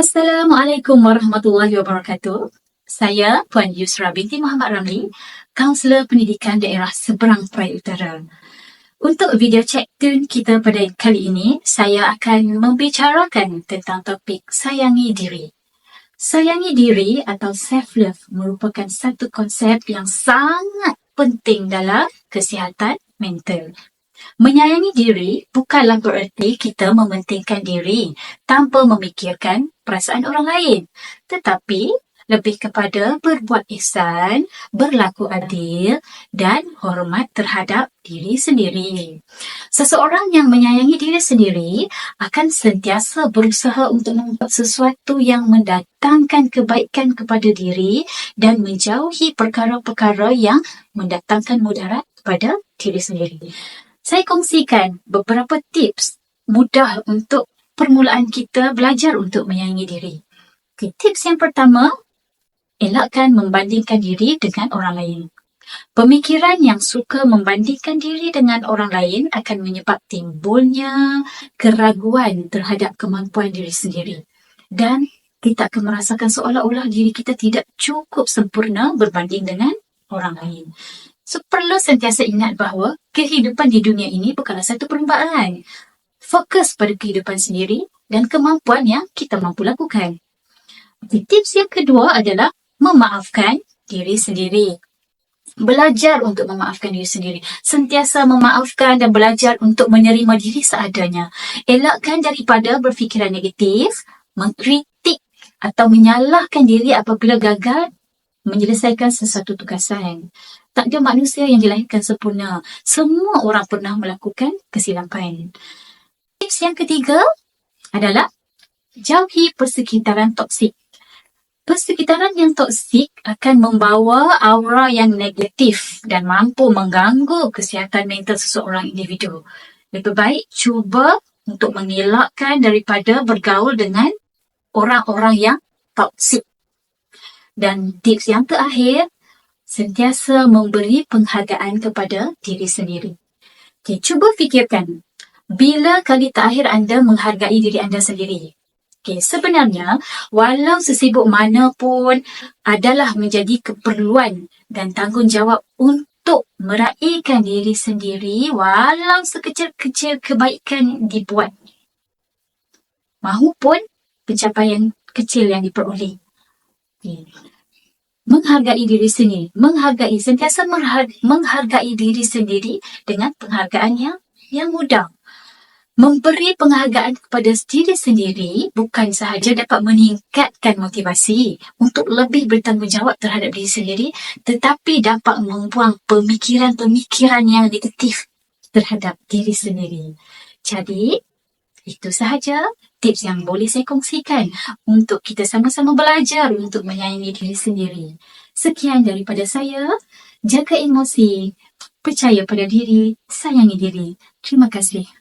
Assalamualaikum warahmatullahi wabarakatuh. Saya Puan Yusra binti Muhammad Ramli, Kaunselor Pendidikan Daerah Seberang Peraya Utara. Untuk video check tune kita pada kali ini, saya akan membicarakan tentang topik sayangi diri. Sayangi diri atau self-love merupakan satu konsep yang sangat penting dalam kesihatan mental. Menyayangi diri bukanlah bererti kita mementingkan diri tanpa memikirkan perasaan orang lain. Tetapi lebih kepada berbuat ihsan, berlaku adil dan hormat terhadap diri sendiri. Seseorang yang menyayangi diri sendiri akan sentiasa berusaha untuk membuat sesuatu yang mendatangkan kebaikan kepada diri dan menjauhi perkara-perkara yang mendatangkan mudarat kepada diri sendiri saya kongsikan beberapa tips mudah untuk permulaan kita belajar untuk menyayangi diri. Okay, tips yang pertama, elakkan membandingkan diri dengan orang lain. Pemikiran yang suka membandingkan diri dengan orang lain akan menyebab timbulnya keraguan terhadap kemampuan diri sendiri. Dan kita akan merasakan seolah-olah diri kita tidak cukup sempurna berbanding dengan orang lain. So, perlu sentiasa ingat bahawa kehidupan di dunia ini bukanlah satu perlombaan. Fokus pada kehidupan sendiri dan kemampuan yang kita mampu lakukan. Tips yang kedua adalah memaafkan diri sendiri. Belajar untuk memaafkan diri sendiri. Sentiasa memaafkan dan belajar untuk menerima diri seadanya. Elakkan daripada berfikiran negatif, mengkritik atau menyalahkan diri apabila gagal menyelesaikan sesuatu tugasan. Tak ada manusia yang dilahirkan sempurna. Semua orang pernah melakukan kesilapan. Tips yang ketiga adalah jauhi persekitaran toksik. Persekitaran yang toksik akan membawa aura yang negatif dan mampu mengganggu kesihatan mental seseorang individu. Lebih baik cuba untuk mengelakkan daripada bergaul dengan orang-orang yang toksik. Dan tips yang terakhir, sentiasa memberi penghargaan kepada diri sendiri. Okay, cuba fikirkan, bila kali terakhir anda menghargai diri anda sendiri? Okay, sebenarnya, walau sesibuk mana pun adalah menjadi keperluan dan tanggungjawab untuk meraihkan diri sendiri walau sekecil-kecil kebaikan dibuat. Mahupun pencapaian kecil yang diperoleh. Okay. Menghargai diri sendiri. Menghargai, sentiasa menghargai diri sendiri dengan penghargaan yang, yang mudah. Memberi penghargaan kepada diri sendiri bukan sahaja dapat meningkatkan motivasi untuk lebih bertanggungjawab terhadap diri sendiri tetapi dapat membuang pemikiran-pemikiran yang negatif terhadap diri sendiri. Jadi, itu sahaja tips yang boleh saya kongsikan untuk kita sama-sama belajar untuk menyayangi diri sendiri. Sekian daripada saya. Jaga emosi. Percaya pada diri. Sayangi diri. Terima kasih.